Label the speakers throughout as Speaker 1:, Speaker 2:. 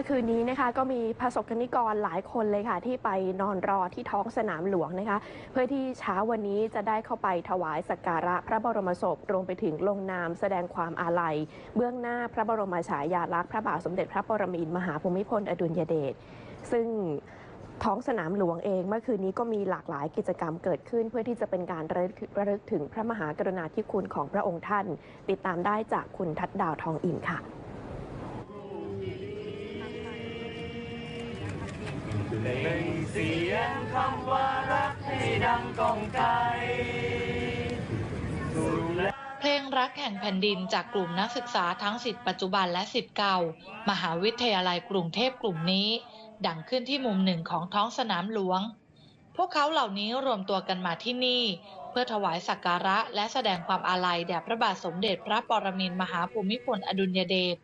Speaker 1: มื่อคืนนี้นะคะก็มีประสบกนิกรหลายคนเลยค่ะ ที่ไปนอนรอที่ท้องสนามหลวงนะคะ เพื่อที่เช้าวันนี้จะได้เข้าไปถวายสักการะพระบรมศพรวมไปถึงลงนามแสดงความอาลัย เบื้องหน้าพระบรมฉายาลักษณ์พระบาทสมเด็จพระปรมินทรมหาภูมิพลอดุลยเดชซึ่งท้องสนามหลวงเองเมื่อคืนนี้ก็มีหลากหลายกิจกรรมเกิดขึ้น เพื่อที่จะเป็นการระลึกระลึกถึงพระมหากรุณาธิคุณของพระองค์ท่าน ติดตามได้จากคุณทัดดาวทองอินค่ะ
Speaker 2: เสียงคำว่ารักให้ดังก้องไกล
Speaker 3: เพลงรักแห่งแผ่นดินจากกลุ่มนักศึกษาทั้งสิทธิ์ปัจจุบันและสิทธิ์เก่า มหาวิทยาลัยกรุงเทพกลุ่มนี้ ดังขึ้นที่มุมหนึ่งของท้องสนามหลวง พวกเขาเหล่านี้รวมตัวกันมาที่นี่ เพื่อถวายสักการะและแสดงความอาลัยแด่พระบาทสมเด็จพระปรมินทรมหาภูมิพลอดุลยเดช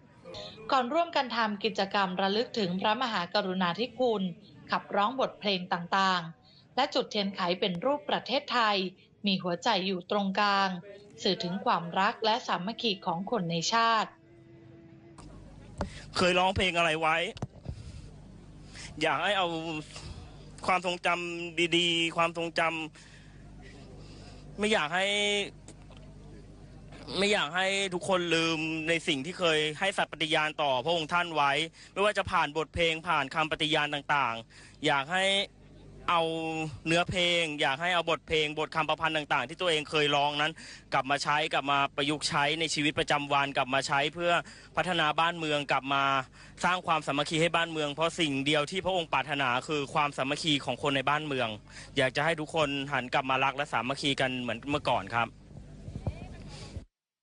Speaker 3: ก่อนร่วมกันทำกิจกรรมระลึกถึงพระมหากรุณาธิคุณ ขับร้องบทเพลงต่างๆ และจุดเทียนไขเป็นรูปประเทศไทย มีหัวใจอยู่ตรงกลาง สื่อถึงความรักและสามัคคีของคนในชาติ
Speaker 4: เคยร้องเพลงอะไรไว้ อยากให้เอาความทรงจำดีๆ ความทรงจำไม่อยากให้ ไม่อยากให้ทุกคนลืมในสิ่งที่เคยให้สัตย์ปฏิญาณต่อพระองค์ท่านไว้ ไม่ว่าจะผ่านบทเพลงผ่านคำปฏิญาณต่างๆ อยากให้เอาเนื้อเพลง อยากให้เอาบทเพลง บทคำประพันธ์ต่าง ๆ ที่ตัวเองเคยร้องนั้น กลับมาใช้กลับมาประยุกต์ใช้ในชีวิตประจำวันกลับมาใช้เพื่อพัฒนาบ้านเมืองกลับมาสร้างความสามัคคีให้บ้านเมือง เพราะสิ่งเดียวที่พระองค์ปรารถนาคือความสามัคคีของคนในบ้านเมือง อยากจะให้ทุกคนหันกลับมารักและสามัคคีกันเหมือนเมื่อก่อนครับ